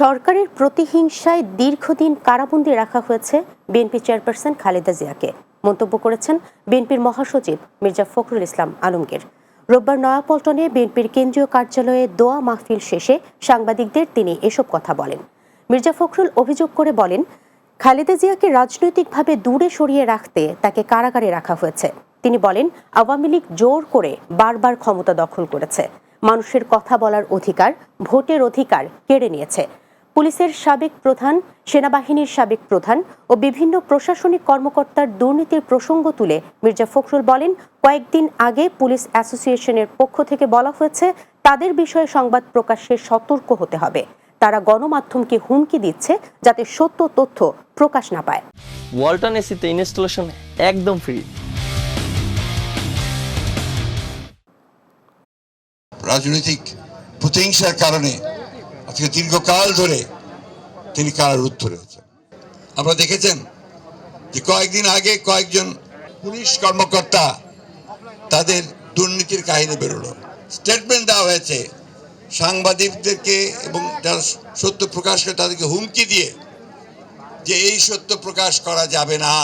সরকারের প্রতিহিংসায় দীর্ঘদিন কারাবন্দী রাখা হয়েছে বিএনপি চেয়ারপারসন খালেদা জিয়াকে। মন্তব্য করেছেন বিএনপির মহাসচিব মির্জা ফখরুল ইসলাম আলমগীর। রোববার নয়াপল্টনে বিএনপির কেন্দ্রীয় কার্যালয়ে দোয়া মাহফিল শেষে সাংবাদিকদের তিনি এসব কথা বলেন। মির্জা ফখরুল অভিযোগ করে বলেন, খালেদা জিয়াকে রাজনৈতিকভাবে দূরে সরিয়ে রাখতে তাকে কারাগারে রাখা হয়েছে। তিনি বলেন, আওয়ামী লীগ জোর করে বারবার ক্ষমতা দখল করেছে। মানুষের কথা বলার অধিকার, ভোটের অধিকার কেড়ে নিয়েছে। পুলিশের সাবেক প্রধান সেনাবাহিনীর সাবেক প্রধান ও বিভিন্ন প্রশাসনিক কর্মকর্তার দুর্নীতির প্রসঙ্গ তুলে মির্জা ফখরুল বলেন কয়েকদিন আগে পুলিশ অ্যাসোসিয়েশনের পক্ষ থেকে বলা হয়েছে তাদের বিষয়ে সংবাদ প্রকাশে সতর্ক হতে হবে। তারা গণমাধ্যমকে হুমকি দিচ্ছে যাতে সত্য তথ্য প্রকাশ না পায়। ওয়ালটন এসিতে ইনস্টলেশন একদম ফ্রি। রাজনৈতিক প্রতিহিংসার কারণে আজকে দীর্ঘকাল ধরে তিনি কারারুদ্ধ রয়েছেন। আপনারা দেখেছেন যে কয়েকদিন আগে কয়েকজন পুলিশ কর্মকর্তা তাদের দুর্নীতির কাহিনী বেরোলো। স্টেটমেন্ট দেওয়া হয়েছে, সাংবাদিকদেরকে এবং যারা সত্য প্রকাশ করে তাদেরকে হুমকি দিয়ে যে এই সত্য প্রকাশ করা যাবে না।